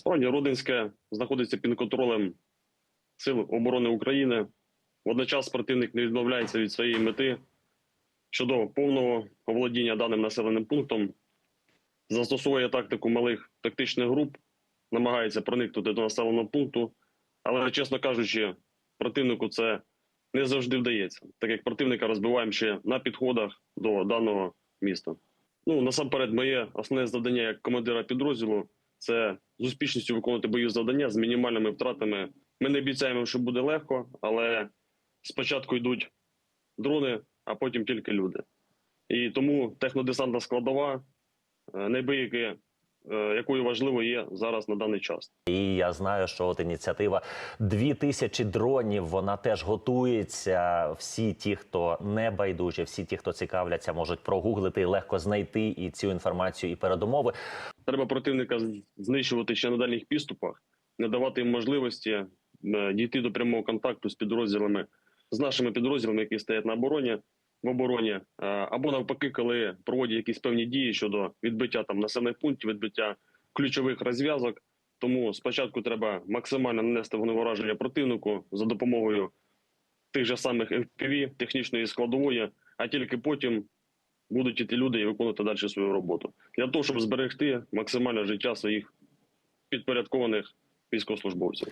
Справді, Родинське знаходиться під контролем Сил оборони України. Водночас противник не відмовляється від своєї мети щодо повного оволодіння даним населеним пунктом, застосовує тактику малих тактичних груп, намагається проникнути до населеного пункту, але, чесно кажучи, противнику це не завжди вдається, так як противника розбиваємо ще на підходах до даного міста. Ну насамперед, моє основне завдання як командира підрозділу це з успішністю виконувати бойові завдання з мінімальними втратами. Ми не обіцяємо, що буде легко, але спочатку йдуть дрони, а потім тільки люди. І тому технодесантна складова, е, е, якою важливо є зараз на даний час. І я знаю, що от ініціатива «Дві тисячі дронів вона теж готується. Всі ті, хто не байдужі, всі ті, хто цікавляться, можуть прогуглити легко знайти і цю інформацію, і передумови. Треба противника знищувати ще на дальніх підступах, не давати їм можливості е, дійти до прямого контакту з підрозділами, з нашими підрозділами, які стоять на обороні в обороні, е, або навпаки, коли проводять якісь певні дії щодо відбиття там населених пунктів, відбиття ключових розв'язок. Тому спочатку треба максимально нанести вогневораження противнику за допомогою тих же самих FPV, технічної складової, а тільки потім будуть іти люди і виконувати далі свою роботу для того, щоб зберегти максимальне життя своїх підпорядкованих військовослужбовців.